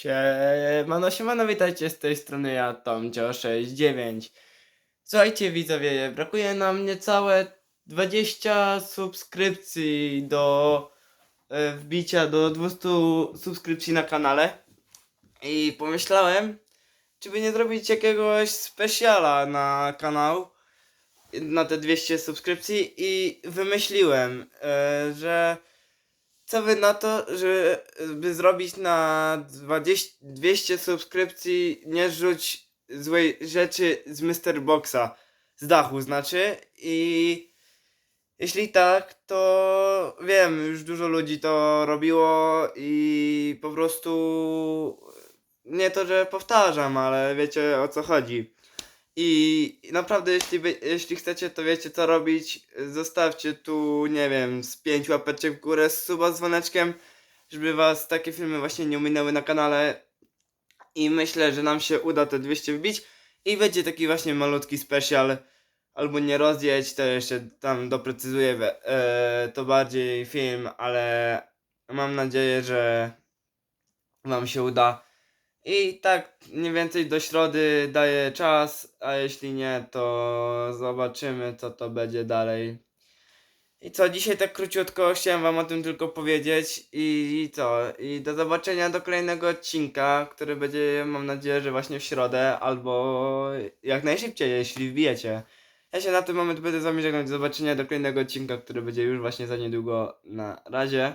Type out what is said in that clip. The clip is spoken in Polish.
Siemano, siemano, witajcie z tej strony ja, Tomcio69. Słuchajcie widzowie, brakuje nam niecałe 20 subskrypcji do e, wbicia do 200 subskrypcji na kanale. I pomyślałem, czy by nie zrobić jakiegoś specjala na kanał na te 200 subskrypcji i wymyśliłem, e, że co wy na to, żeby zrobić na 20, 200 subskrypcji nie rzuć złej rzeczy z Mr. Boxa, z dachu znaczy i jeśli tak, to wiem, już dużo ludzi to robiło i po prostu nie to, że powtarzam, ale wiecie o co chodzi. I naprawdę, jeśli, jeśli chcecie, to wiecie co robić. Zostawcie tu, nie wiem, z 5 łapeczek w górę, z suba z dzwoneczkiem, żeby was takie filmy właśnie nie ominęły na kanale. I myślę, że nam się uda te 200 wbić. I będzie taki właśnie malutki special. Albo nie rozjedź, to jeszcze tam doprecyzuję e, to bardziej film, ale mam nadzieję, że wam się uda. I tak mniej więcej do środy daję czas, a jeśli nie, to zobaczymy co to będzie dalej. I co, dzisiaj tak króciutko chciałem wam o tym tylko powiedzieć i, i co, i do zobaczenia do kolejnego odcinka, który będzie mam nadzieję, że właśnie w środę albo jak najszybciej, jeśli wbijecie. Ja się na ten moment będę z wami żegnać, do zobaczenia do kolejnego odcinka, który będzie już właśnie za niedługo. Na razie.